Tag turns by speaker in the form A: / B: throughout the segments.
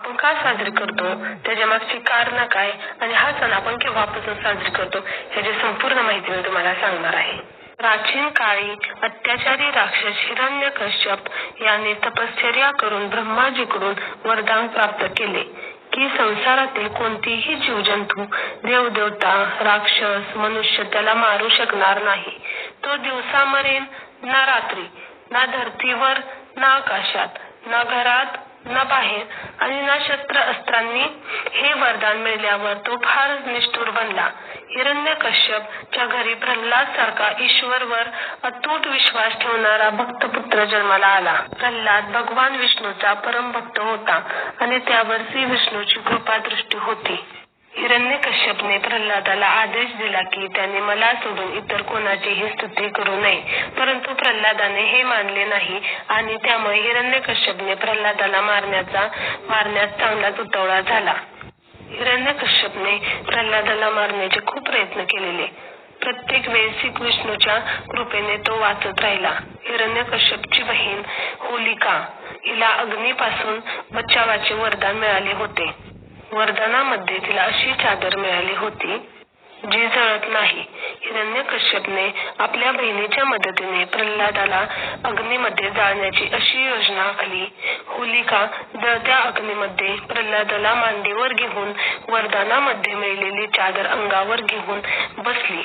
A: आपण का साजरी करतो? त्याच्या मागची कारण काय? आणि हा सण आपण केव्हापासून साजरी करतो? ह्याची संपूर्ण माहिती मी तुम्हाला सांगणार आहे. प्राचीन काळी अत्याचारी राक्षस हिरण्य कश्यप याने तपश्चर्या करून ब्रह्माजीकडून वरदान प्राप्त केले. की संसारातील कोणतीही जीवजंतू देवदेवता राक्षस मनुष्य त्याला मारू शकणार नाही. तो दिवसा मरेल ना रात्री ना धरतीवर ना आकाशात ना घरात ना बाहेर आणि ना शस्त्र अस्त्रांनी हे वरदान मिळाल्यावर तो फार निष्ठुर बनला. हिरण्य च्या घरी प्रल्हाद सारखा ईश्वरवर अतूट विश्वास ठेवणारा भक्त पुत्र जन्माला आला. प्रल्हाद भगवान विष्णूचा परम भक्त होता आणि त्यावर श्री विष्णूची कृपा दृष्टी होती. हिरण्य कश्यपने प्रल्हादाला आदेश दिला की त्याने मला सोडून इतर कोणाचीही स्तुती करू नये. परंतु प्रल्हादाने हे मानले नाही आणि त्यामुळे हिरण्य कश्यपने प्रल्हादाला मारण्याचा मारण्यास चांगलाच उतावळा झाला. हिरण्य कश्यपने प्रल्हादाला मारण्याचे खूप प्रयत्न केलेले. प्रत्येक वेळी श्रीकृष्णूच्या कृपेने तो वाचत राहिला. हिरण्य कश्यपची बहीण होलिका हिला अग्नीपासून बचावाचे वरदान मिळाले होते. वरदानामध्ये तिला अशी चादर मिळाली होती जी जळत नाही. हिरण्य कश्यपने आपल्या बहिणीच्या मदतीने प्रल्हादाला अग्नीमध्ये जाळण्याची अशी योजना आखली. होलिका जळत्या अग्नीमध्ये प्रल्हादाला मांडीवर घेऊन वरदानामध्ये मिळलेली चादर अंगावर घेऊन बसली.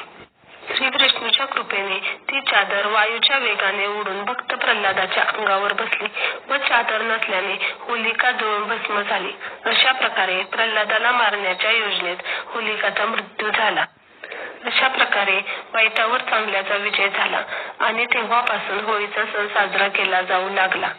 A: श्री विष्णूच्या कृपेने ती चादर वायूच्या वेगाने उडून भक्त प्रल्हादाच्या अंगावर बसली व चादर नसल्याने होलिका जवळ भस्म झाली. अशा प्रकारे प्रल्हादाला मारण्याच्या योजनेत होलिकाचा मृत्यू झाला. अशा प्रकारे वाईटावर चांगल्याचा विजय झाला आणि तेव्हापासून होळीचा सण साजरा केला जाऊ लागला.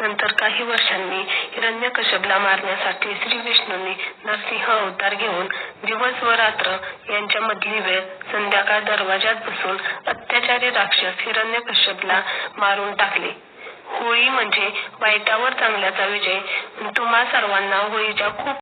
A: नंतर काही वर्षांनी हिरण्यकश्यपला मारण्यासाठी श्री विष्णूंनी नरसिंह अवतार घेऊन दिवस व रात्र यांच्या मधली वेळ संध्याकाळ दरवाजात बसून अत्याचारी राक्षस हिरण्यकश्यपला मारून टाकले. होळी म्हणजे वाईटावर चांगल्याचा विजय. तुम्हा सर्वांना होळीच्या खूप